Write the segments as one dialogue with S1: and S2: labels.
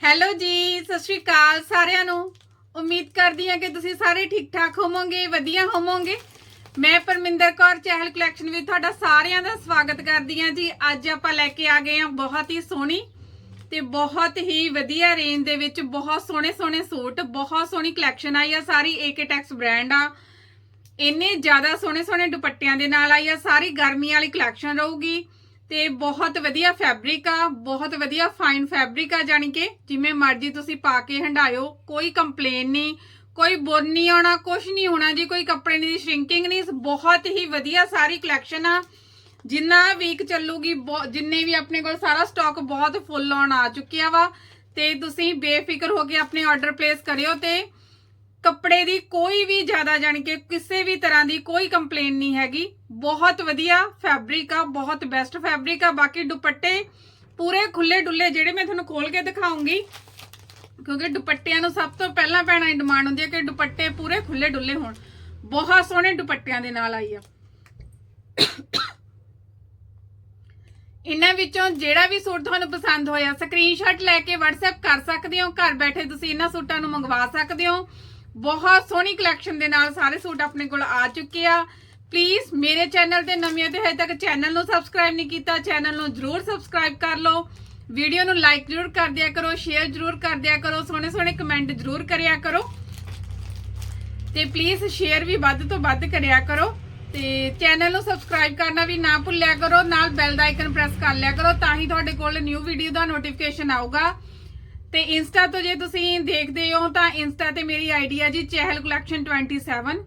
S1: Hello ਜੀ, ਸਤਿ ਸ਼੍ਰੀ ਅਕਾਲ ਸਾਰਿਆਂ ਨੂੰ। ਉਮੀਦ ਕਰਦੀ ਹਾਂ ਕਿ ਤੁਸੀਂ ਸਾਰੇ ਠੀਕ ਠਾਕ ਹੋਵੋਗੇ, ਵਧੀਆ ਹੋਵੋਗੇ। ਮੈਂ ਪਰਮਿੰਦਰ ਕੌਰ, ਚਹਿਲ ਕਲੈਕਸ਼ਨ ਵਿੱਚ ਤੁਹਾਡਾ ਸਾਰਿਆਂ ਦਾ ਸਵਾਗਤ ਕਰਦੀ ਹਾਂ ਜੀ। ਅੱਜ ਆਪਾਂ ਲੈ ਕੇ ਆ ਗਏ ਹਾਂ ਬਹੁਤ ਹੀ ਸੋਹਣੀ ਤੇ ਬਹੁਤ ਹੀ ਵਧੀਆ ਰੇਂਜ ਦੇ ਵਿੱਚ ਬਹੁਤ ਸੋਹਣੇ ਸੋਹਣੇ ਸੂਟ, ਬਹੁਤ ਸੋਹਣੀ ਕਲੈਕਸ਼ਨ ਆਈ ਆ ਸਾਰੀ। ਏਕੇ ਟੈਕਸ ਬ੍ਰਾਂਡ ਆ। ਇੰਨੇ ਜ਼ਿਆਦਾ ਸੋਹਣੇ ਸੋਹਣੇ ਦੁਪੱਟਿਆਂ ਦੇ ਨਾਲ ਆਈ ਆ। ਸਾਰੀ ਗਰਮੀ ਵਾਲੀ ਕਲੈਕਸ਼ਨ ਰਹੂਗੀ। ਤੇ ਬਹੁਤ ਵਧੀਆ ਫੈਬਰਿਕ ਆ, ਬਹੁਤ ਵਧੀਆ ਫਾਈਨ ਫੈਬਰਿਕ ਆ ਜਾਨੀ ਕਿ, ਜਿਵੇਂ ਮਰਜ਼ੀ ਤੁਸੀਂ ਪਾ ਕੇ ਹੰਡਾਇਓ ਕੋਈ ਕੰਪਲੇਨ ਨਹੀਂ, ਕੋਈ ਬੁਰ ਨਹੀਂ ਆਉਣਾ ਕੁਝ ਨਹੀਂ ਹੋਣਾ ਜੀ, ਕੋਈ ਕੱਪੜੇ ਦੀ ਸ਼ਰਿੰਕਿੰਗ ਨਹੀਂ, ਬਹੁਤ ਹੀ ਵਧੀਆ ਸਾਰੀ ਕਲੈਕਸ਼ਨ ਆ। ਜਿੰਨਾ ਵੀਕ ਚੱਲੂਗੀ ਬਹੁ- ਜਿੰਨੇ ਵੀ ਆਪਣੇ ਕੋਲ ਸਾਰਾ ਸਟਾਕ ਬਹੁਤ ਫੁੱਲ ਆਉਣ ਆ ਚੁੱਕਿਆ ਵਾ, ਤੇ ਤੁਸੀਂ ਬੇਫਿਕਰ ਹੋ ਕੇ ਆਪਣੇ ਆਰਡਰ ਪਲੇਸ ਕਰਿਓ ਤੇ ਕੱਪੜੇ ਦੀ ਕੋਈ ਵੀ ਜ਼ਿਆਦਾ ਜਾਣੀ ਕਿ ਕਿਸੇ ਵੀ ਤਰ੍ਹਾਂ ਦੀ ਕੋਈ ਕੰਪਲੇਨ ਨਹੀਂ ਹੈਗੀ। ਬਹੁਤ ਵਧੀਆ ਫੈਬਰਿਕ ਆ, ਬਹੁਤ ਬੈਸਟ ਫੈਬਰਿਕ ਆ। ਬਾਕੀ ਦੁਪੱਟੇ ਪੂਰੇ ਖੁੱਲੇ ਡੁੱਲੇ ਜਿਹੜੇ ਮੈਂ ਤੁਹਾਨੂੰ ਖੋਲ ਕੇ ਦਿਖਾਉਂਗੀ। ਕਿਉਂਕਿ ਦੁਪੱਟਿਆਂ ਨੂੰ ਸਭ ਤੋਂ ਪਹਿਲਾਂ ਪੈਣਾ ਦੀ ਡਿਮਾਂਡ ਹੁੰਦੀ ਹੈ ਕਿ ਦੁਪੱਟੇ ਪੂਰੇ ਖੁੱਲੇ ਡੁੱਲੇ ਹੋਣ। ਬਹੁਤ ਸੋਹਣੇ ਦੁਪੱਟਿਆਂ ਦੇ ਨਾਲ ਆਈ ਆ। ਇਹਨਾਂ ਵਿੱਚੋਂ ਜਿਹੜਾ ਵੀ ਸੂਟ ਤੁਹਾਨੂੰ ਪਸੰਦ ਹੋਇਆ ਸਕਰੀਨਸ਼ਾਟ ਲੈ ਕੇ WhatsApp ਕਰ ਸਕਦੇ ਹੋ। ਘਰ ਬੈਠੇ ਤੁਸੀਂ ਇਹਨਾਂ ਸੂਟਾਂ ਨੂੰ ਮੰਗਵਾ ਸਕਦੇ ਹੋ। ਬਹੁਤ ਸੋਹਣੀ ਕਲੈਕਸ਼ਨ ਦੇ ਨਾਲ ਸਾਰੇ ਸੂਟ ਆਪਣੇ ਕੋਲ ਆ ਚੁੱਕੇ ਆ। ਪਲੀਜ਼ ਮੇਰੇ ਚੈਨਲ ਤੇ ਨਵੀਆਂ ਤੇ ਹਜੇ ਤੱਕ ਚੈਨਲ ਨੂੰ ਸਬਸਕ੍ਰਾਈਬ ਨਹੀਂ ਕੀਤਾ ਚੈਨਲ ਨੂੰ ਜਰੂਰ ਸਬਸਕ੍ਰਾਈਬ ਕਰ ਲਓ। ਵੀਡੀਓ ਨੂੰ ਲਾਈਕ ਜਰੂਰ ਕਰ ਦਿਆ ਕਰੋ ਸ਼ੇਅਰ ਜਰੂਰ ਕਰ ਦਿਆ ਕਰੋ, ਸੋਹਣੇ ਸੋਹਣੇ ਕਮੈਂਟ ਜਰੂਰ ਕਰਿਆ ਕਰੋ। ਤੇ ਪਲੀਜ਼ ਸ਼ੇਅਰ ਵੀ ਵੱਧ ਤੋਂ ਵੱਧ ਕਰਿਆ ਕਰੋ ਤੇ ਚੈਨਲ ਨੂੰ ਸਬਸਕ੍ਰਾਈਬ ਕਰਨਾ ਵੀ ਨਾ ਭੁੱਲਿਆ ਕਰੋ, ਨਾਲ ਬੈਲ ਦਾ ਆਈਕਨ ਪ੍ਰੈਸ ਕਰ ਲਿਆ ਕਰੋ ਤਾਂ ਹੀ ਤੁਹਾਡੇ ਕੋਲ ਨਿਊ ਵੀਡੀਓ ਦਾ ਨੋਟੀਫਿਕੇਸ਼ਨ ਆਊਗਾ। ਤੇ ਇੰਸਟਾ ਤੋਂ ਜੇ ਤੁਸੀਂ ਦੇਖਦੇ ਹੋ ਤਾਂ ਇੰਸਟਾ ਤੇ ਮੇਰੀ ਆਈਡੀ ਹੈ ਜੀ ਚਹਿਲ ਕਲੈਕਸ਼ਨ 27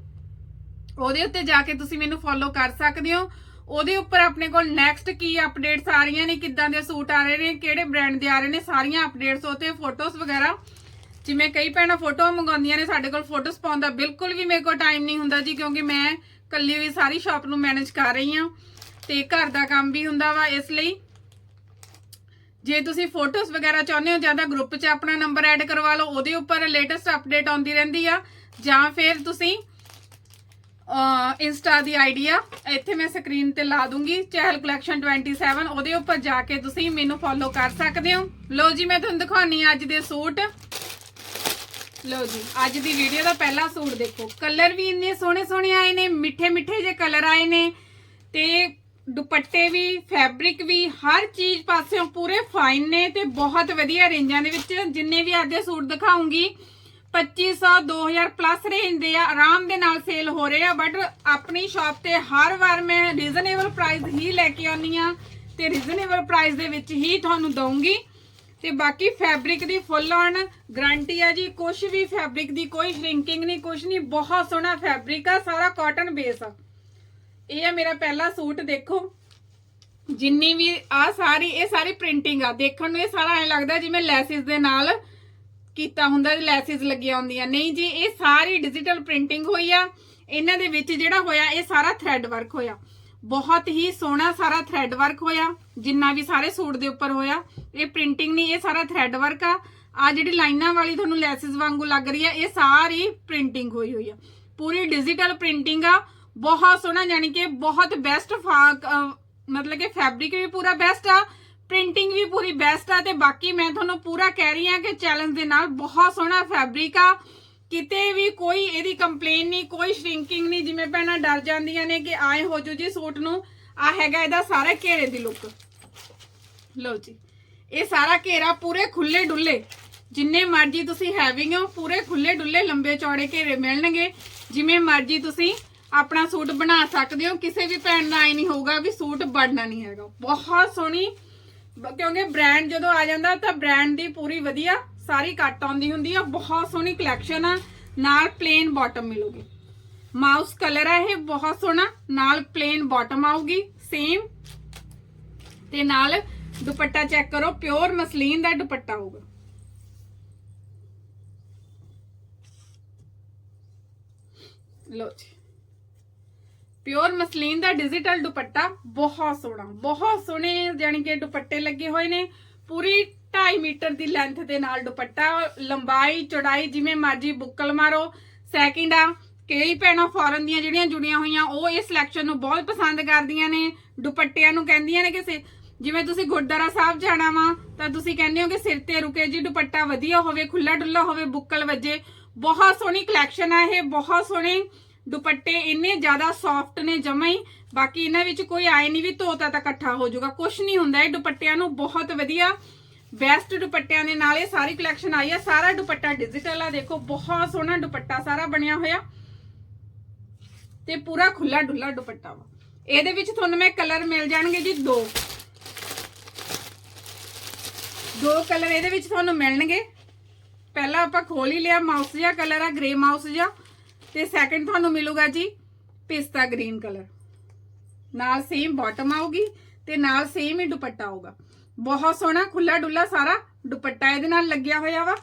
S1: ਉਹਦੇ ਉੱਤੇ ਜਾ ਕੇ ਤੁਸੀਂ ਮੈਨੂੰ ਫੋਲੋ ਕਰ ਸਕਦੇ ਹੋ। ਉਹਦੇ ਉੱਪਰ ਆਪਣੇ ਕੋਲ ਨੈਕਸਟ ਕੀ ਅਪਡੇਟਸ ਆ ਰਹੀਆਂ ਨੇ, ਕਿੱਦਾਂ ਦੇ ਸੂਟ ਆ ਰਹੇ ਨੇ, ਕਿਹੜੇ ਬ੍ਰਾਂਡ ਦੇ ਆ ਰਹੇ ਨੇ, ਸਾਰੀਆਂ ਅਪਡੇਟਸ ਉਤੇ ਫੋਟੋਜ਼ ਵਗੈਰਾ। ਜਿਵੇਂ ਕਈ ਭੈਣਾਂ ਫੋਟੋ ਮੰਗਾਉਂਦੀਆਂ ਨੇ, ਸਾਡੇ ਕੋਲ ਫੋਟੋਸ ਪਾਉਣ ਦਾ ਬਿਲਕੁਲ ਵੀ ਮੇਰੇ ਕੋਲ ਟਾਈਮ ਨਹੀਂ ਹੁੰਦਾ ਜੀ, ਕਿਉਂਕਿ ਮੈਂ ਇਕੱਲੀ ਵੀ ਸਾਰੀ ਸ਼ਾਪ ਨੂੰ ਮੈਨੇਜ ਕਰ ਰਹੀ ਹਾਂ। ਤੇ ਘਰ ਦਾ ਕੰਮ ਵੀ ਹੁੰਦਾ ਵਾ ਇਸ ਲਈ। ਜੇ ਤੁਸੀਂ ਫੋਟੋਸ ਵਗੈਰਾ ਚਾਹੁੰਦੇ ਹੋ, ਜਾਂ ਤਾਂ ਗਰੁੱਪ 'ਚ ਆਪਣਾ ਨੰਬਰ ਐਡ ਕਰਵਾ ਲਓ, ਉਹਦੇ ਉੱਪਰ ਲੇਟੈਸਟ ਅਪਡੇਟ ਆਉਂਦੀ ਰਹਿੰਦੀ ਆ। ਜਾਂ ਫਿਰ ਤੁਸੀਂ ਇੰਸਟਾ ਦੀ ਆਈਡੀ ਆ, ਇੱਥੇ ਮੈਂ ਸਕਰੀਨ ਤੇ ਲਾ ਦੂੰਗੀ ਚਹਿਲ ਕਲੈਕਸ਼ਨ 27 ਉਹਦੇ ਉੱਪਰ ਜਾ ਕੇ ਤੁਸੀਂ ਮੈਨੂੰ ਫੋਲੋ ਕਰ ਸਕਦੇ ਹੋ। ਲੋ ਜੀ, ਮੈਂ ਤੁਹਾਨੂੰ ਦਿਖਾਉਣੀ ਆ ਅੱਜ ਦੇ ਸੂਟ। ਲੋ ਜੀ, ਅੱਜ ਦੀ ਵੀਡੀਓ ਦਾ ਪਹਿਲਾ ਸੂਟ ਦੇਖੋ। ਕਲਰ ਵੀ ਇੰਨੇ ਸੋਹਣੇ ਸੋਹਣੇ ਆਏ ਨੇ ਮਿੱਠੇ ਮਿੱਠੇ ਜੇ ਕਲਰ ਆਏ ਨੇ, ਤੇ ਦੁਪੱਟੇ ਵੀ ਫੈਬਰਿਕ ਵੀ, ਹਰ ਚੀਜ਼ ਪਾਸਿਓਂ ਪੂਰੇ ਫਾਈਨ ਨੇ ਤੇ ਬਹੁਤ ਵਧੀਆ ਰੇਂਜਾਂ ਦੇ ਵਿੱਚ। ਜਿੰਨੇ ਵੀ ਅੱਜ ਦੇ ਸੂਟ ਦਿਖਾਉਂਗੀ 2500 2000 ਪਲੱਸ ਰੇਂਜ ਦੇ ਆ, ਆਰਾਮ ਦੇ ਨਾਲ ਸੇਲ ਹੋ ਰਹੇ ਆ ਬਟ ਆਪਣੀ ਸ਼ਾਪ ਤੇ ਹਰ ਵਾਰ ਮੈਂ ਰੀਜ਼ਨੇਬਲ ਪ੍ਰਾਈਸ ਹੀ ਲੈ ਕੇ ਆਉਣੀ ਆ ਤੇ ਰੀਜ਼ਨੇਬਲ ਪ੍ਰਾਈਸ ਦੇ ਵਿੱਚ ਹੀ ਤੁਹਾਨੂੰ ਦਊਂਗੀ। ਤੇ ਬਾਕੀ ਫੈਬਰਿਕ ਦੀ ਫੁੱਲ ਔਨ ਗਰੰਟੀ ਆ ਜੀ ਕੁਝ ਵੀ ਫੈਬਰਿਕ ਦੀ ਕੋਈ ਸ਼ਰਿੰਕਿੰਗ ਨਹੀਂ ਕੁਝ ਨਹੀਂ, ਬਹੁਤ ਸੋਹਣਾ ਫੈਬਰਿਕ ਆ, ਸਾਰਾ ਕਾਟਨ ਬੇਸ ਆ। ਇਹ ਆ ਮੇਰਾ ਪਹਿਲਾ ਸੂਟ, ਦੇਖੋ। ਜਿੰਨੀ ਵੀ ਆ ਸਾਰੀ, ਇਹ ਸਾਰੀ ਪ੍ਰਿੰਟਿੰਗ ਆ। ਦੇਖਣ ਨੂੰ ਇਹ ਸਾਰਾ ਐ ਲੱਗਦਾ ਜਿਵੇਂ ਲੈਸਿਸ ਦੇ ਨਾਲ ਕੀਤਾ ਹੁੰਦਾ, ਲੈਸਿਸ ਲੱਗੀਆਂ ਹੁੰਦੀਆਂ। ਨਹੀਂ ਜੀ, ਇਹ ਸਾਰੀ ਡਿਜੀਟਲ ਪ੍ਰਿੰਟਿੰਗ ਹੋਈ ਆ। ਇਹਨਾਂ ਦੇ ਵਿੱਚ ਜਿਹੜਾ ਹੋਇਆ, ਇਹ ਸਾਰਾ ਥ੍ਰੈਡ ਵਰਕ ਹੋਇਆ। ਬਹੁਤ ਹੀ ਸੋਹਣਾ ਸਾਰਾ ਥ੍ਰੈਡ ਵਰਕ ਹੋਇਆ। ਜਿੰਨਾ ਵੀ ਸਾਰੇ ਸੂਟ ਦੇ ਉੱਪਰ ਹੋਇਆ, ਇਹ ਪ੍ਰਿੰਟਿੰਗ ਨਹੀਂ, ਇਹ ਸਾਰਾ ਥ੍ਰੈਡ ਵਰਕ ਆ। ਆ ਜਿਹੜੀ ਲਾਈਨਾਂ ਵਾਲੀ ਤੁਹਾਨੂੰ ਲੈਸਿਸ ਵਾਂਗੂ ਲੱਗ ਰਹੀ ਆ, ਇਹ ਸਾਰੀ ਪ੍ਰਿੰਟਿੰਗ ਹੋਈ ਹੋਈ ਆ। ਪੂਰੀ ਡਿਜੀਟਲ ਪ੍ਰਿੰਟਿੰਗ ਆ। ਬਹੁਤ ਸੋਹਣਾ ਜਾਨੀ ਕਿ ਬਹੁਤ ਬੈਸਟ ਮਤਲਬ ਕਿ ਫੈਬਰਿਕ ਵੀ ਪੂਰਾ ਬੈਸਟ ਆ ਪ੍ਰਿੰਟਿੰਗ ਵੀ ਪੂਰੀ ਬੈਸਟ ਆ, ਤੇ ਬਾਕੀ ਮੈਂ ਤੁਹਾਨੂੰ ਪੂਰਾ ਕਹਿ ਰਹੀ ਆ ਕਿ ਚੈਲੰਜ ਦੇ ਨਾਲ ਬਹੁਤ ਸੋਹਣਾ ਫੈਬਰਿਕ ਆ। ਕਿਤੇ ਵੀ ਕੋਈ ਇਹਦੀ ਕੰਪਲੇਨ ਨਹੀਂ, ਕੋਈ ਸ਼ਰਿੰਕਿੰਗ ਨਹੀਂ, ਜਿਵੇਂ ਭੈਣਾਂ ਡਰ ਜਾਂਦੀਆਂ ਨੇ ਕਿ ਆਏ ਹੋ ਜੂ ਜੀ ਸੂਟ ਨੂੰ, ਆ ਹੈਗਾ ਇਹਦਾ ਸਾਰਾ ਘੇਰੇ ਦੀ ਲੁੱਕ ਲਓ ਜੀ, ਇਹ ਸਾਰਾ ਘੇਰਾ ਪੂਰੇ ਖੁੱਲੇ ਡੁੱਲੇ, ਜਿੰਨੇ ਮਰਜ਼ੀ ਤੁਸੀਂ ਹੈਵਿੰਗ ਹੋ, ਪੂਰੇ ਖੁੱਲੇ ਡੁੱਲੇ ਲੰਬੇ ਚੌੜੇ ਘੇਰੇ ਮਿਲਣਗੇ। ਜਿਵੇਂ ਮਰਜ਼ੀ ਤੁਸੀਂ ਆਪਣਾ ਸੂਟ ਬਣਾ ਸਕਦੇ ਹੋ। ਕਿਸੇ ਵੀ ਭੈਣ ਦਾ ਆਈ ਨਹੀਂ ਹੋਊਗਾ ਵੀ ਸੂਟ ਬਣਨਾ ਨਹੀਂ ਹੈਗਾ। ਬਹੁਤ ਸੋਹਣੀ, ਕਿਉਂਕਿ ਬ੍ਰਾਂਡ ਜਦੋਂ ਆ ਜਾਂਦਾ ਤਾਂ ਬ੍ਰਾਂਡ ਦੀ ਪੂਰੀ ਵਧੀਆ ਸਾਰੀ ਕੱਟ ਆਉਂਦੀ ਹੁੰਦੀ ਆ। ਬਹੁਤ ਸੋਹਣੀ ਕਲੈਕਸ਼ਨ ਆ। ਨਾਲ ਪਲੇਨ ਬਾਟਮ ਮਿਲੂਗੀ। ਮਾਊਸ ਕਲਰ ਆ ਇਹ, ਬਹੁਤ ਸੋਹਣਾ। ਨਾਲ ਪਲੇਨ ਬਾਟਮ ਆਊਗੀ ਸੇਮ ਤੇ ਨਾਲ ਦੁਪੱਟਾ ਚੈੱਕ ਕਰੋ ਪਿਓਰ ਮਸਲੀਨ ਦਾ ਦੁਪੱਟਾ ਹੋਊਗਾ। ਲੋ ਜੀ। ਪਿਓਰ ਮਸਲੀਨ ਦਾ ਡਿਜੀਟਲ ਦੁਪੱਟਾ ਬਹੁਤ ਸੋਹਣਾ, ਬਹੁਤ ਸੋਹਣੇ ਜਾਨੀ ਕਿ ਦੁਪੱਟੇ ਲੱਗੇ ਹੋਏ ਨੇ। ਪੂਰੀ 2.5 ਮੀਟਰ ਦੀ ਲੈਂਥ ਦੇ ਨਾਲ ਦੁਪੱਟਾ, ਲੰਬਾਈ, ਚੌੜਾਈ ਜਿਵੇਂ ਮਰਜ਼ੀ ਬੁੱਕਲ ਮਾਰੋ। ਸੈਕਿੰਡ ਆ, ਕਈ ਭੈਣਾਂ ਫੋਰਨ ਦੀਆਂ ਜਿਹੜੀਆਂ ਜੁੜੀਆਂ ਹੋਈਆਂ, ਉਹ ਇਸ ਸਿਲੈਕਸ਼ਨ ਨੂੰ ਬਹੁਤ ਪਸੰਦ ਕਰਦੀਆਂ ਨੇ। ਦੁਪੱਟਿਆਂ ਨੂੰ ਕਹਿੰਦੀਆਂ ਨੇ ਕਿ ਸੇ- ਜਿਵੇਂ ਤੁਸੀਂ ਗੁਰਦੁਆਰਾ ਸਾਹਿਬ ਜਾਣਾ ਵਾ, ਤਾਂ ਤੁਸੀਂ ਕਹਿੰਦੇ ਹੋ ਕਿ ਸਿਰ ਤੇ ਰੁਕੇ ਜੀ, ਦੁਪੱਟਾ ਵਧੀਆ ਹੋਵੇ ਖੁੱਲਾ ਡੁੱਲਾ ਹੋਵੇ, ਬੁੱਕਲ ਵੱਜੇ। ਬਹੁਤ ਸੋਹਣੀ ਕਲੈਕਸ਼ਨ ਆ ਇਹ, ਬਹੁਤ ਸੋਹਣੇ। ਦੁਪੱਟੇ ਇੰਨੇ ਜ਼ਿਆਦਾ ਸੌਫਟ ਨੇ ਜਮਾ ਹੀ, ਬਾਕੀ ਇਹਨਾਂ ਵਿੱਚ ਕੋਈ ਆਏ ਨਹੀਂ ਵੀ ਧੋਤਾ ਤਾਂ ਇਕੱਠਾ ਹੋ ਜਾਊਗਾ। ਕੁਝ ਨਹੀਂ ਹੁੰਦਾ, ਇਹ ਦੁਪੱਟਿਆਂ ਨੂੰ ਬਹੁਤ ਵਧੀਆ ਬੈਸਟ ਦੁਪੱਟਿਆਂ ਦੇ ਨਾਲ ਇਹ ਸਾਰੀ ਕਲੈਕਸ਼ਨ ਆਈ ਆ। ਸਾਰਾ ਦੁਪੱਟਾ ਡਿਜੀਟਲ ਆ, ਦੇਖੋ, ਬਹੁਤ ਸੋਹਣਾ ਦੁਪੱਟਾ ਸਾਰਾ ਬਣਿਆ ਹੋਇਆ। ਤੇ ਪੂਰਾ ਖੁੱਲਾ ਡੁੱਲਾ ਦੁਪੱਟਾ ਵਾ। ਇਹਦੇ ਵਿੱਚ ਤੁਹਾਨੂੰ ਮੈਂ ਕਲਰ ਮਿਲ ਜਾਣਗੇ ਜੀ ਦੋ। ਦੋ ਕਲਰ ਇਹਦੇ ਵਿੱਚ ਤੁਹਾਨੂੰ ਮਿਲਣਗੇ। ਪਹਿਲਾਂ ਆਪਾਂ ਖੋਲ ਹੀ ਲਿਆ ਮਾਊਸ ਜਿਹਾ ਕਲਰ ਆ ਗ੍ਰੇ ਮਾਊਸ ਜਿਹਾ। ਤੇ ਸੈਕੰਡ ਤੁਹਾਨੂੰ ਮਿਲੂਗਾ ਜੀ ਪਿਸਤਾ ਗ੍ਰੀਨ ਕਲਰ ਨਾਲ ਸੇਮ ਬਾਟਮ ਆਊਗੀ ਤੇ ਨਾਲ ਸੇਮ ਹੀ ਦੁਪੱਟਾ ਆਊਗਾ। ਬਹੁਤ ਸੋਹਣਾ ਖੁੱਲਾ ਡੁੱਲਾ ਸਾਰਾ ਦੁਪੱਟਾ ਇਹਦੇ ਨਾਲ ਲੱਗਿਆ ਹੋਇਆ ਵਾ।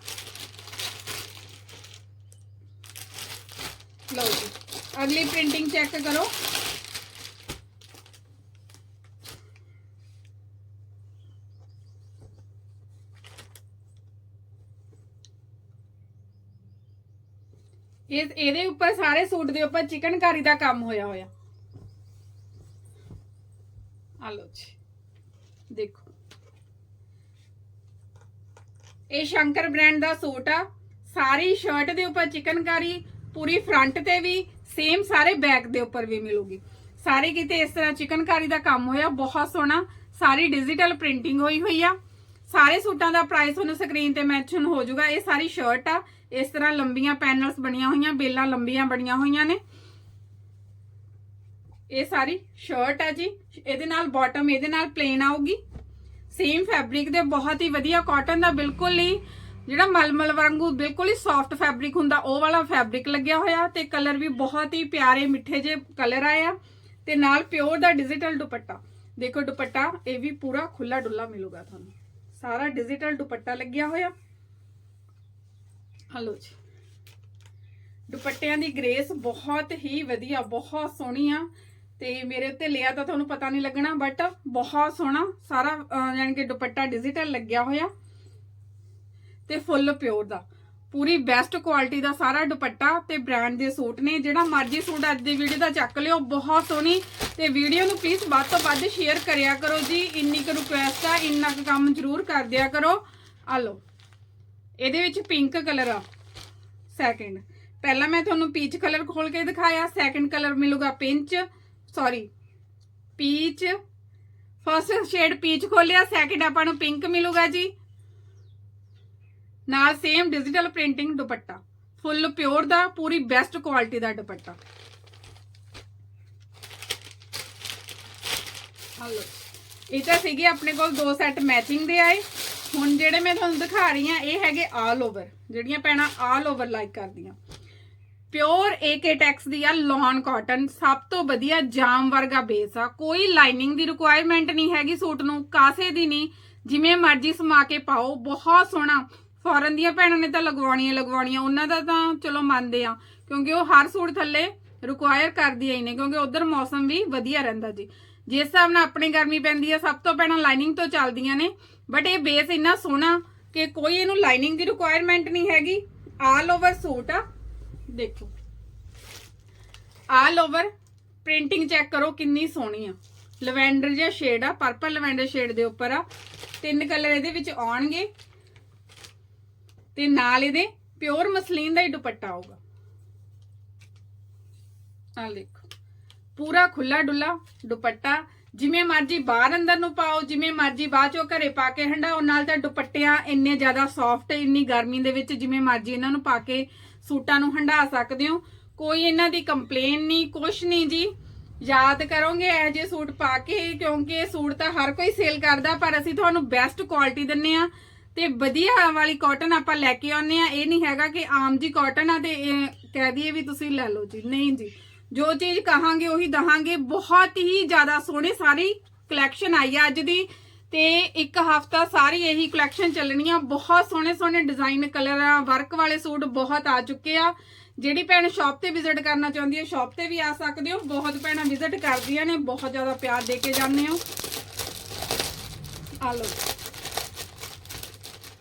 S1: ਲਓ ਜੀ, ਅਗਲੀ ਪ੍ਰਿੰਟਿੰਗ ਚੈੱਕ ਕਰੋ। ਇਹ ਇਹਦੇ ਉੱਪਰ ਸਾਰੇ ਸੂਟ ਦੇ ਉੱਪਰ ਚਿਕਨਕਾਰੀ ਦਾ ਕੰਮ ਹੋਇਆ ਹੋਇਆ। ਆ ਲਓ ਜੀ। ਦੇਖੋ। ਇਹ ਸ਼ੰਕਰ ਬ੍ਰਾਂਡ ਦਾ ਸੂਟ ਆ। ਸਾਰੀ ਸ਼ਰਟ ਦੇ ਉੱਪਰ ਚਿਕਨਕਾਰੀ, ਪੂਰੀ ਫਰੰਟ ਤੇ ਵੀ ਸੇਮ ਸਾਰੇ ਬੈਕ ਦੇ ਉੱਪਰ ਵੀ ਮਿਲੂਗੀ। ਸਾਰੇ ਕਿਤੇ ਇਸ ਤਰ੍ਹਾਂ ਚਿਕਨਕਾਰੀ ਦਾ ਕੰਮ ਹੋਇਆ, ਬਹੁਤ ਸੋਹਣਾ। ਸਾਰੀ ਡਿਜੀਟਲ ਪ੍ਰਿੰਟਿੰਗ ਹੋਈ ਹੋਈ ਆ। ਸਾਰੇ ਸੂਟਾਂ ਦਾ ਪ੍ਰਾਈਸ ਤੁਹਾਨੂੰ ਸਕਰੀਨ ਤੇ ਮੈਂਸ਼ਨ ਹੋ ਜਾਊਗਾ। ਇਹ ਸਾਰੀ ਸ਼ਰਟ ਆ। ਇਸ ਤਰ੍ਹਾਂ ਲੰਬੀਆਂ ਪੈਨਲਸ ਬਣੀਆਂ ਹੋਈਆਂ, ਬੇਲਾਂ ਲੰਬੀਆਂ ਬਣੀਆਂ ਹੋਈਆਂ ਨੇ। ਇਹ ਸਾਰੀ ਸ਼ਰਟ ਆ ਜੀ। ਇਹਦੇ ਨਾਲ ਬਾਟਮ ਇਹਦੇ ਨਾਲ ਪਲੇਨ ਆਊਗੀ। ਸੇਮ ਫੈਬਰਿਕ ਦੇ, ਬਹੁਤ ਹੀ ਵਧੀਆ ਕਾਟਨ ਦਾ ਬਿਲਕੁਲ ਹੀ ਜਿਹੜਾ ਮਲਮਲ ਵਾਂਗੂ ਬਿਲਕੁਲ ਹੀ ਸੌਫਟ ਫੈਬਰਿਕ ਹੁੰਦਾ, ਉਹ ਵਾਲਾ ਫੈਬਰਿਕ ਲੱਗਿਆ ਹੋਇਆ ਤੇ ਕਲਰ ਵੀ ਬਹੁਤ ਹੀ ਪਿਆਰੇ, ਮਿੱਠੇ ਜੇ ਕਲਰ ਆਇਆ ਤੇ ਨਾਲ ਪਿਓਰ ਦਾ ਡਿਜੀਟਲ ਦੁਪੱਟਾ। ਦੇਖੋ ਦੁਪੱਟਾ, ਇਹ ਵੀ ਪੂਰਾ ਖੁੱਲਾ ਡੁੱਲਾ ਮਿਲੂਗਾ ਤੁਹਾਨੂੰ। ਸਾਰਾ ਡਿਜੀਟਲ ਦੁਪੱਟਾ ਲੱਗਿਆ ਹੋਇਆ। ਹਲੋ ਜੀ। ਦੁਪੱਟਿਆਂ ਦੀ ਗ੍ਰੇਸ ਬਹੁਤ ਹੀ ਵਧੀਆ ਬਹੁਤ ਸੋਹਣੀ ਆ। ਤੇ ਮੇਰੇ ਉੱਤੇ ਲਿਆ ਤਾਂ ਤੁਹਾਨੂੰ ਪਤਾ ਨਹੀਂ ਲੱਗਣਾ ਬਟ ਬਹੁਤ ਸੋਹਣਾ ਸਾਰਾ ਅਹ, ਯਾਨੀ ਕਿ ਦੁਪੱਟਾ ਡਿਜੀਟਲ ਲੱਗਿਆ ਹੋਇਆ। ਤੇ ਫੁੱਲ ਪਿਓਰ ਦਾ। ਪੂਰੀ ਬੈਸਟ ਕੁਆਲਿਟੀ ਦਾ ਸਾਰਾ ਦੁਪੱਟਾ ਤੇ ਬ੍ਰਾਂਡ ਦੇ ਸੂਟ ਨੇ। ਜਿਹੜਾ ਮਰਜ਼ੀ ਸੂਟ ਅੱਜ ਦੀ ਵੀਡੀਓ ਦਾ ਚੱਕ ਲਿਓ ਬਹੁਤ ਸੋਹਣੀ। ਤੇ ਵੀਡੀਓ ਨੂੰ ਪਲੀਜ਼ ਵੱਧ ਤੋਂ ਵੱਧ ਸ਼ੇਅਰ ਕਰਿਆ ਕਰੋ ਜੀ। ਇੰਨੀ ਕੁ ਰਿਕੁਐਸਟ ਆ ਇੰਨਾ ਕੁ ਕੰਮ ਜ਼ਰੂਰ ਕਰ ਦਿਆ ਕਰੋ। ਆ ਲਓ। ਇਹਦੇ ਵਿੱਚ ਪਿੰਕ ਕਲਰ ਆ। ਸੈਕਿੰਡ ਪਹਿਲਾਂ ਮੈਂ ਤੁਹਾਨੂੰ ਪੀਚ ਕਲਰ ਖੋਲ ਕੇ ਦਿਖਾਇਆ। ਸੈਕਿੰਡ ਕਲਰ ਮਿਲੂਗਾ pinch sorry peach first shade peach ਖੋਲਿਆ। ਸੈਕਿੰਡ ਆਪਾਂ ਨੂੰ ਪਿੰਕ ਮਿਲੂਗਾ ਜੀ। ਨਾਲ same digital printing dupatta. Full pure ਦਾ, ਪੂਰੀ ਬੈਸਟ ਕੁਆਲਿਟੀ ਦਾ ਦੁਪੱਟਾ। ਹਲੋ ਇਹ ਤਾਂ ਸੀਗੇ ਆਪਣੇ ਕੋਲ ਦੋ ਸੈੱਟ ਮੈਚਿੰਗ ਦੇ ਆਏ। ਹੁਣ ਜਿਹੜੇ ਮੈਂ ਤੁਹਾਨੂੰ ਦਿਖਾ ਰਹੀ ਆ ਇਹ ਹੈਗੇ ਆਲ ਓਵਰ ਜਿਹੜੀਆਂ ਪੈਣਾ ਆਲ ਓਵਰ ਲਾਈਕ ਕਰਦੀਆਂ। ਪਿਓਰ ਏਕੇ ਟੈਕਸ ਦੀ ਆ ਲੌਨ ਕਾਟਨ ਸਭ ਤੋਂ ਵਧੀਆ ਜਾਮ ਵਰਗਾ ਬੇਸ ਆ। ਕੋਈ ਲਾਈਨਿੰਗ ਦੀ ਰਿਕੁਆਇਰਮੈਂਟ ਨਹੀਂ ਹੈਗੀ ਸੂਟ ਨੂੰ, ਕਾਸੇ ਦੀ ਨਹੀਂ। ਜਿਵੇਂ ਮਰਜ਼ੀ ਸਮਾ ਕੇ ਪਾਓ, ਬਹੁਤ ਸੋਹਣਾ। ਫੋਰਨ ਦੀਆਂ ਭੈਣਾਂ ਨੇ ਤਾਂ ਲਗਵਾਉਣੀਆਂ ਲਗਵਾਉਣੀਆਂ, ਉਹਨਾਂ ਦਾ ਤਾਂ ਚਲੋ ਮੰਨਦੇ ਆ। ਕਿਉਂਕਿ ਉਹ ਹਰ ਸੂਟ ਥੱਲੇ ਰਿਕੁਆਇਰ ਕਰਦੀਆਂ ਹੀ ਨੇ, ਕਿਉਂਕਿ ਉਧਰ ਮੌਸਮ ਵੀ ਵਧੀਆ ਰਹਿੰਦਾ ਜੀ। ਜਿਸ ਹਿਸਾਬ ਨਾਲ ਆਪਣੀ ਗਰਮੀ ਪੈਂਦੀ ਆ, ਸਭ ਤੋਂ ਪਹਿਲਾਂ ਲਾਈਨਿੰਗ ਤੋਂ ਚੱਲਦੀਆਂ ਨੇ। ਬਟ ਇਹ ਬੇਸ ਇੰਨਾ ਸੋਹਣਾ ਕਿ ਕੋਈ ਇਹਨੂੰ ਲਾਈਨਿੰਗ ਦੀ ਰਿਕੁਆਇਰਮੈਂਟ ਨਹੀਂ ਹੈਗੀ। ਆਲ ਓਵਰ ਸੂਟ ਆ। ਦੇਖੋ। ਆਲ ਓਵਰ ਪ੍ਰਿੰਟਿੰਗ ਚੈੱਕ ਕਰੋ ਕਿੰਨੀ ਸੋਹਣੀ ਆ। ਲਵੈਂਡਰ ਜਿਹਾ ਸ਼ੇਡ ਆ ਪਰਪਲ ਲਵੈਂਡਰ ਸ਼ੇਡ ਦੇ ਉੱਪਰ ਆ। ਤਿੰਨ ਕਲਰ ਇਹਦੇ ਵਿੱਚ ਆਉਣਗੇ। ਤੇ ਨਾਲ ਇਹਦੇ ਪਿਓਰ ਮਸਲੀਨ ਦਾ ਹੀ ਦੁਪੱਟਾ ਆਊਗਾ। ਆਹ ਦੇਖੋ। ਪੂਰਾ ਖੁੱਲਾ ਡੁੱਲਾ ਦੁਪੱਟਾ ਜਿਵੇਂ ਮਰਜ਼ੀ ਬਾਹਰ ਅੰਦਰ ਨੂੰ ਪਾਓ, ਜਿਵੇਂ ਮਰਜ਼ੀ ਬਾਅਦ ਚੋਂ ਘਰੇ ਪਾ ਕੇ ਹੰਡਾਓ ਨਾਲ ਤਾਂ ਦੁਪੱਟਿਆਂ ਇੰਨੇ ਜ਼ਿਆਦਾ ਸੌਫਟ ਇੰਨੀ ਗਰਮੀ ਦੇ ਵਿੱਚ ਜਿਵੇਂ ਮਰਜ਼ੀ ਇਹਨਾਂ ਨੂੰ ਪਾ ਕੇ ਸੂਟਾਂ ਨੂੰ ਹੰਡਾ ਸਕਦੇ ਹੋ। ਕੋਈ ਇਹਨਾਂ ਦੀ ਕੰਪਲੇਨ ਨਹੀਂ, ਕੁਛ ਨਹੀਂ ਜੀ। ਯਾਦ ਕਰੋਗੇ ਇਹ ਜੇ ਸੂਟ ਪਾ ਕੇ, ਕਿਉਂਕਿ ਇਹ ਸੂਟ ਤਾਂ ਹਰ ਕੋਈ ਸੇਲ ਕਰਦਾ, ਪਰ ਅਸੀਂ ਤੁਹਾਨੂੰ ਬੈਸਟ ਕੁਆਲਿਟੀ ਦਿੰਨੇ ਆ ਤੇ ਵਧੀਆ ਵਾਲੀ ਕਾਟਨ ਆਪਾਂ ਲੈ ਕੇ ਆਉਂਦੇ ਆ ਇਹ ਨਹੀਂ ਹੈਗਾ ਕਿ ਆਮ ਜੀ ਕਾਟਨ ਆ ਤੇ ਇਹ ਕਹਿ ਦਈਏ ਵੀ ਤੁਸੀਂ ਲੈ ਲਓ ਜੀ। ਨਹੀਂ ਜੀ ਜੋ ਚੀਜ਼ ਕਹਾਂਗੇ ਉਹੀ ਦਹਾਂਗੇ। ਬਹੁਤ ਹੀ ਜ਼ਿਆਦਾ ਸੋਹਣੇ ਸਾਰੀ ਕਲੈਕਸ਼ਨ ਆਈ ਆ ਅੱਜ ਦੀ। ਤੇ ਇੱਕ ਹਫਤਾ ਸਾਰੀ ਇਹੀ ਕਲੈਕਸ਼ਨ ਚੱਲਣੀ ਆ। ਬਹੁਤ ਸੋਹਣੇ ਸੋਹਣੇ ਡਿਜ਼ਾਈਨ ਕਲਰਾਂ ਵਰਕ ਵਾਲੇ ਸੂਟ ਬਹੁਤ ਆ ਚੁੱਕੇ ਆ। ਜਿਹੜੀ ਭੈਣ ਸ਼ਾਪ ਤੇ ਵਿਜ਼ਿਟ ਕਰਨਾ ਚਾਹੁੰਦੀ ਹੈ ਸ਼ਾਪ ਤੇ ਵੀ ਆ ਸਕਦੇ ਹੋ। ਬਹੁਤ ਭੈਣਾਂ ਵਿਜ਼ਿਟ ਕਰਦੀਆਂ ਨੇ। ਬਹੁਤ ਜ਼ਿਆਦਾ ਪਿਆਰ ਦੇ ਕੇ ਜਾਂਦੇ ਹੋ। ਆ ਲਓ।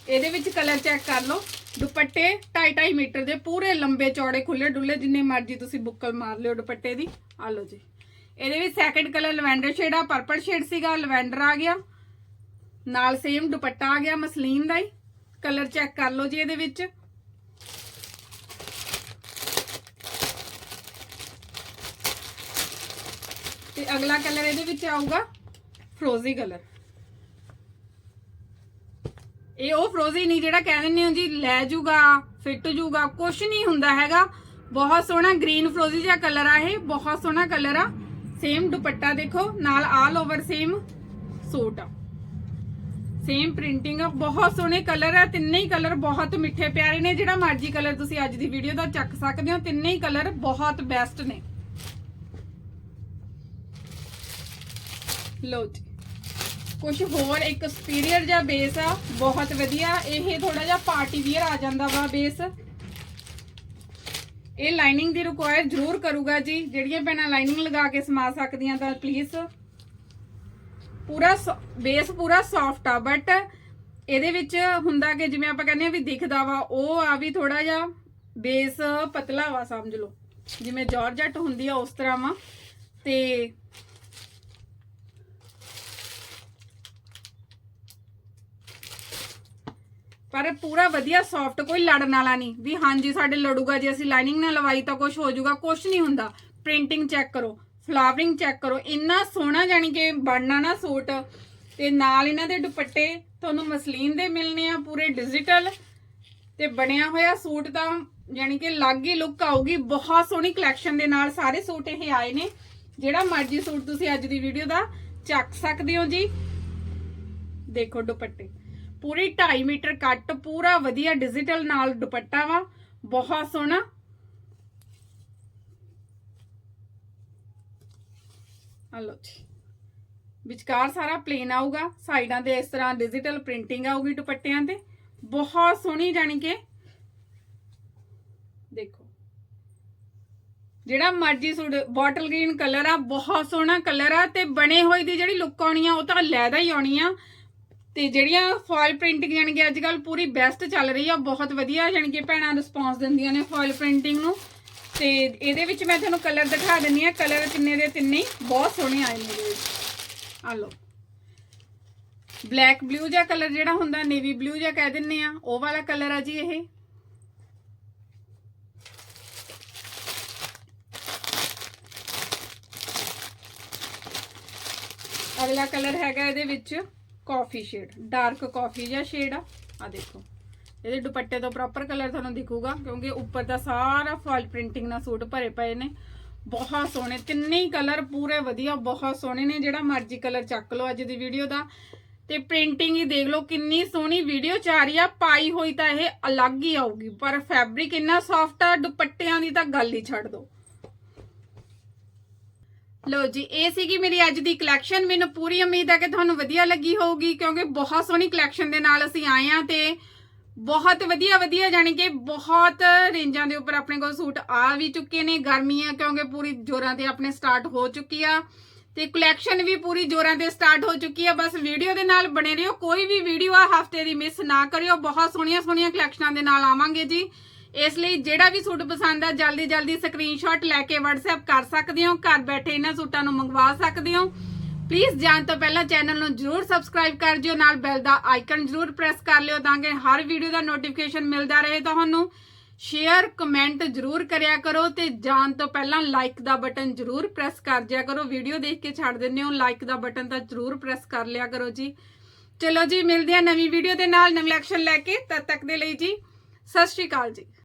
S1: ਇਹਦੇ ਵਿੱਚ ਕਲਰ ਚੈੱਕ ਕਰ ਲਓ। ਦੁਪੱਟੇ 2.5 ਮੀਟਰ ਦੇ ਪੂਰੇ ਲੰਬੇ ਚੌੜੇ ਖੁੱਲੇ ਡੁੱਲੇ ਜਿੰਨੇ ਮਰਜ਼ੀ ਤੁਸੀਂ ਬੁੱਕਲ ਮਾਰ ਲਿਓ ਦੁਪੱਟੇ ਦੀ। ਆ ਲਓ ਜੀ। ਇਹਦੇ ਵਿੱਚ ਸੈਕੰਡ ਕਲਰ ਲਵੈਂਡਰ ਸ਼ੇਡ ਆ ਪਰਪਲ ਸ਼ੇਡ ਸੀਗਾ ਲਵੈਂਡਰ ਆ ਗਿਆ। ਨਾਲ ਸੇਮ ਦੁਪੱਟਾ ਆ ਗਿਆ ਮਸਲੀਨ ਦਾ ਹੀ। ਕਲਰ ਚੈੱਕ ਕਰ ਲਓ ਜੀ ਇਹਦੇ ਵਿੱਚ। ਤੇ ਅਗਲਾ ਕਲਰ ਇਹਦੇ ਵਿੱਚ ਆਊਗਾ ਫਰੋਜ਼ੀ ਕਲਰ ਇਹ ਉਹ ਫਰੋਜ਼ੀ ਨਹੀਂ ਜਿਹੜਾ ਕਹਿ ਦਿੰਦੇ ਹੋ ਜੀ, ਲੈ ਜੂਗਾ ਫਿੱਟ ਜੂਗਾ ਕੁਝ ਨਹੀਂ ਹੁੰਦਾ ਹੈਗਾ। ਬਹੁਤ ਸੋਹਣਾ ਗ੍ਰੀਨ ਫਰੋਜ਼ੀ ਜਿਹਾ ਕਲਰ ਆ ਇਹ, ਬਹੁਤ ਸੋਹਣਾ ਕਲਰ ਆ। ਸੇਮ ਦੁਪੱਟਾ ਦੇਖੋ, ਨਾਲ ਆਲ ਓਵਰ ਸੇਮ ਸੂਟ ਆ। ਸੇਮ ਪ੍ਰਿੰਟਿੰਗ ਆ, ਬਹੁਤ ਸੋਹਣੇ ਕਲਰ ਆ, ਤਿੰਨੇ ਹੀ ਕਲਰ ਬਹੁਤ ਮਿੱਠੇ ਪਿਆਰੇ ਨੇ। ਜਿਹੜਾ ਮਰਜ਼ੀ ਕਲਰ ਤੁਸੀਂ ਅੱਜ ਦੀ ਵੀਡੀਓ ਦਾ ਚੱਕ ਸਕਦੇ ਹੋ, ਤਿੰਨੇ ਹੀ ਕਲਰ ਬਹੁਤ ਬੈਸਟ ਨੇ। ਲੋ ਜੀ। ਕੁਝ ਹੋਰ, ਇੱਕ ਸੁਪੀਰੀਅਰ ਜਿਹਾ ਬੇਸ ਆ, ਬਹੁਤ ਵਧੀਆ। ਇਹ ਥੋੜਾ ਜਿਹਾ ਪਾਰਟੀ ਵੀਅਰ ਆ ਜਾਂਦਾ ਵਾ ਬੇਸ ਇਹ ਲਾਈਨਿੰਗ ਦੀ ਰਿਕੁਆਇਰ ਜ਼ਰੂਰ ਕਰੂਗਾ ਜੀ। ਜਿਹੜੀਆਂ ਭੈਣਾਂ ਲਾਈਨਿੰਗ ਲਗਾ ਕੇ ਸਮਾ ਸਕਦੀਆਂ ਤਾਂ ਪਲੀਜ਼ ਪੂਰਾ ਬੇਸ ਪੂਰਾ ਸੌਫਟ ਆ ਬਟ ਇਹਦੇ ਵਿੱਚ ਹੁੰਦਾ ਕਿ ਜਿਵੇਂ ਆਪਾਂ ਕਹਿੰਦੇ ਆ ਵੀ ਦਿਖਦਾ ਵਾ, ਉਹ ਆ ਵੀ ਥੋੜਾ ਜਿਹਾ ਬੇਸ ਪਤਲਾ ਵਾ, ਸਮਝ ਲਓ। ਜਿਵੇਂ ਜਾਰਜਟ ਹੁੰਦੀ ਆ ਉਸ ਤਰ੍ਹਾਂ ਵਾ। ਤੇ ਪਰ ਪੂਰਾ ਵਧੀਆ ਸੌਫਟ ਕੋਈ ਲੜਨ ਵਾਲਾ ਨਹੀਂ। ਵੀ ਹਾਂਜੀ, ਸਾਡੇ ਲੜੂਗਾ, ਜੇ ਅਸੀਂ ਲਾਈਨਿੰਗ ਨਾਲ ਲਵਾਈ ਤਾਂ ਕੁਝ ਹੋ ਜਾਊਗਾ ਕੁਝ ਨਹੀਂ ਹੁੰਦਾ। ਪ੍ਰਿੰਟਿੰਗ ਚੈੱਕ ਕਰੋ ਫਲਾਵਰਿੰਗ ਚੈੱਕ ਕਰੋ, ਇੰਨਾ ਸੋਹਣਾ ਜਾਨੀ ਕਿ ਬਣਨਾ ਨਾ ਸੂਟ, ਤੇ ਨਾਲ ਇਹਨਾਂ ਦੇ ਦੁਪੱਟੇ ਤੁਹਾਨੂੰ ਮਸਲੀਨ ਦੇ ਮਿਲਨੇ ਆ, ਪੂਰੇ ਡਿਜੀਟਲ ਤੇ ਬਣਿਆ ਹੋਇਆ ਸੂਟ ਤਾਂ ਯਾਨੀ ਕਿ ਅਲੱਗ ਹੀ ਲੁੱਕ ਆਊਗੀ, ਬਹੁਤ ਸੋਹਣੀ ਕਲੈਕਸ਼ਨ ਦੇ ਨਾਲ ਸਾਰੇ ਸੂਟ ਇਹ ਆਏ ਨੇ। ਜਿਹੜਾ ਮਰਜ਼ੀ ਸੂਟ ਤੁਸੀਂ ਅੱਜ ਦੀ ਵੀਡੀਓ ਦਾ ਚੱਕ ਸਕਦੇ ਹੋ ਜੀ। ਦੇਖੋ ਦੁਪੱਟੇ। ਪੂਰੀ 2.5 ਮੀਟਰ ਕੱਟ, ਪੂਰਾ ਵਧੀਆ ਡਿਜੀਟਲ ਨਾਲ ਦੁਪੱਟਾ ਵਾ, ਬਹੁਤ ਸੋਹਣਾ। ਆ ਲਓ ਜੀ। ਵਿਚਕਾਰ ਸਾਰਾ ਪਲੇਨ ਆਊਗਾ, ਸਾਈਡਾਂ ਤੇ ਇਸ ਤਰ੍ਹਾਂ ਡਿਜੀਟਲ ਪ੍ਰਿੰਟਿੰਗ ਆਊਗੀ ਦੁਪੱਟਿਆਂ ਤੇ। ਬਹੁਤ ਸੋਹਣੀ ਜਾਣੀ ਕਿ ਦੇਖੋ। ਜਿਹੜਾ ਮਰਜ਼ੀ ਸੂਟ ਬੋਟਲ ਗ੍ਰੀਨ ਕਲਰ ਆ, ਬਹੁਤ ਸੋਹਣਾ ਕਲਰ ਆ ਤੇ ਬਣੇ ਹੋਏ ਦੀ ਜਿਹੜੀ ਲੁੱਕ ਆਉਣੀ ਆ, ਉਹ ਤਾਂ ਲੈਦਾ ਹੀ ਆਉਣੀ ਆ। ਤੇ ਜਿਹੜੀਆਂ ਫੋਇਲ ਪ੍ਰਿੰਟਿੰਗ ਜਾਣੀ ਕਿ ਅੱਜ ਕੱਲ ਪੂਰੀ ਬੈਸਟ ਚੱਲ ਰਹੀ ਆ ਬਹੁਤ ਵਧੀਆ ਜਾਣੀ ਕਿ ਭੈਣਾਂ ਰਿਸਪੌਂਸ ਦਿੰਦੀਆਂ ਨੇ ਫੋਇਲ ਪ੍ਰਿੰਟਿੰਗ ਨੂੰ। ਤੇ ਇਹਦੇ ਵਿੱਚ ਮੈਂ ਤੁਹਾਨੂੰ ਕਲਰ ਦਿਖਾ ਦਿੰਨੀ ਆ ਕਲਰ ਤਿੰਨੇ ਦੇ ਤਿੰਨੇ? ਬਹੁਤ ਸੋਹਣੇ ਆਏ ਨੇ ਇਹਦੇ ਵਿੱਚ। ਆ ਲਓ। ਬਲੈਕ ਬਲੂ ਜਿਹਾ ਕਲਰ ਜਿਹੜਾ ਹੁੰਦਾ ਨੇਵੀ ਬਲੂ ਜਿਹਾ ਕਹਿ ਦਿੰਨੇ ਆ। ਉਹ ਵਾਲਾ ਕਲਰ ਆ ਜੀ ਇਹ। ਅਗਲਾ ਕਲਰ ਹੈਗਾ ਇਹਦੇ ਵਿੱਚ ਕਾਫੀ ਸ਼ੇਡ ਡਾਰਕ ਕਾਫੀ ਜਿਹਾ ਸ਼ੇਡ ਆ। ਆ ਦੇਖੋ। ਇਹਦੇ ਦੁਪੱਟੇ ਤੋਂ ਪ੍ਰੋਪਰ ਕਲਰ ਤੁਹਾਨੂੰ ਦਿਖੂਗਾ, ਕਿਉਂਕਿ ਉੱਪਰ ਦਾ ਸਾਰਾ ਫਾਲ ਪ੍ਰਿੰਟਿੰਗ ਨਾਲ ਸੂਟ ਭਰੇ ਪਏ ਨੇ। ਬਹੁਤ ਸੋਹਣੇ, ਤਿੰਨੇ ਹੀ ਕਲਰ ਪੂਰੇ ਵਧੀਆ, ਬਹੁਤ ਸੋਹਣੇ ਨੇ। ਜਿਹੜਾ ਮਰਜ਼ੀ ਕਲਰ ਚੱਕ ਲਓ ਅੱਜ ਦੀ ਵੀਡੀਓ ਦਾ। ਤੇ ਪ੍ਰਿੰਟਿੰਗ ਹੀ ਦੇਖ ਲਓ, ਕਿੰਨੀ ਸੋਹਣੀ ਵੀਡੀਓ ਚ ਆ ਰਹੀ ਆ। ਪਾਈ ਹੋਈ ਤਾਂ ਇਹ ਅਲੱਗ ਹੀ ਆਊਗੀ, ਪਰ ਫੈਬਰਿਕ ਇੰਨਾ ਸੌਫਟ ਆ, ਦੁਪੱਟਿਆਂ ਦੀ ਤਾਂ ਗੱਲ ਹੀ ਛੱਡ ਦਿਓ। ਲੋ ਜੀ, ਇਹ ਸੀਗੀ ਮੇਰੀ ਅੱਜ ਦੀ ਕਲੈਕਸ਼ਨ ਮੈਨੂੰ ਪੂਰੀ ਉਮੀਦ ਹੈ ਕਿ ਤੁਹਾਨੂੰ ਵਧੀਆ ਲੱਗੀ ਹੋਊਗੀ, ਕਿਉਂਕਿ ਬਹੁਤ ਸੋਹਣੀ ਕਲੈਕਸ਼ਨ ਦੇ ਨਾਲ ਅਸੀਂ ਆਏ ਆ ਤੇ ਬਹੁਤ ਵਧੀਆ ਵਧੀਆ ਜਾਨੀ ਕਿ ਬਹੁਤ ਰੇਂਜਾਂ ਦੇ ਉੱਪਰ ਆਪਣੇ ਕੋਲ ਸੂਟ ਆ ਵੀ ਚੁੱਕੇ ਨੇ। ਗਰਮੀਆਂ ਕਿਉਂਕਿ ਪੂਰੀ ਜੋਰਾਂ ਤੇ ਆਪਣੇ ਸਟਾਰਟ ਹੋ ਚੁੱਕੀ ਆ ਤੇ ਕਲੈਕਸ਼ਨ ਵੀ ਪੂਰੀ ਜੋਰਾਂ ਤੇ ਸਟਾਰਟ ਹੋ ਚੁੱਕੀ ਆ। ਬਸ ਵੀਡੀਓ ਦੇ ਨਾਲ ਬਣੇ ਰਹੋ, ਕੋਈ ਵੀ ਵੀਡੀਓ ਆ, ਹਫ਼ਤੇ ਦੀ ਮਿਸ ਨਾ ਕਰਿਓ। ਬਹੁਤ ਸੋਹਣੀਆਂ ਸੋਹਣੀਆਂ ਕਲੈਕਸ਼ਨਾਂ ਦੇ ਨਾਲ ਆਵਾਂਗੇ ਜੀ। ਇਸ ਲਈ ਜਿਹੜਾ ਵੀ ਸੂਟ ਪਸੰਦ ਆ, ਜਲਦੀ ਜਲਦੀ ਸਕਰੀਨਸ਼ਾਟ ਲੈ ਕੇ WhatsApp ਕਰ ਸਕਦੇ ਹੋ, ਘਰ ਬੈਠੇ ਇਹਨਾਂ ਸੂਟਾਂ ਨੂੰ ਮੰਗਵਾ ਸਕਦੇ ਹੋ। ਪਲੀਜ਼ ਜਾਣ ਤੋਂ ਪਹਿਲਾਂ ਚੈਨਲ ਨੂੰ ਜਰੂਰ ਸਬਸਕ੍ਰਾਈਬ ਕਰ ਜਿਓ, ਨਾਲ ਬੈਲ ਦਾ ਆਈਕਨ ਜਰੂਰ ਪ੍ਰੈਸ ਕਰ ਲਿਓ ਤਾਂ ਕਿ ਹਰ ਵੀਡੀਓ ਦਾ ਨੋਟੀਫਿਕੇਸ਼ਨ ਮਿਲਦਾ ਰਹੇ ਤੁਹਾਨੂੰ। ਸ਼ੇਅਰ ਕਮੈਂਟ ਜਰੂਰ ਕਰਿਆ ਕਰੋ ਤੇ ਜਾਣ ਤੋਂ ਪਹਿਲਾਂ ਲਾਈਕ ਦਾ ਬਟਨ ਜਰੂਰ ਪ੍ਰੈਸ ਕਰ ਜਿਆ ਕਰੋ। ਵੀਡੀਓ ਦੇਖ ਕੇ ਛੱਡ ਦਿੰਦੇ ਹੋ ਲਾਈਕ ਦਾ ਬਟਨ ਤਾਂ ਜਰੂਰ ਪ੍ਰੈਸ ਕਰ ਲਿਆ ਕਰੋ ਜੀ। ਚਲੋ ਜੀ, ਮਿਲਦੇ ਆ ਨਵੀਂ ਵੀਡੀਓ ਦੇ ਨਾਲ, ਨਵੀਂ ਐਕਸ਼ਨ ਲੈ ਕੇ। ਤਦ ਤੱਕ ਦੇ ਲਈ ਜੀ, ਸਤਿ ਸ਼੍ਰੀ ਅਕਾਲ ਜੀ।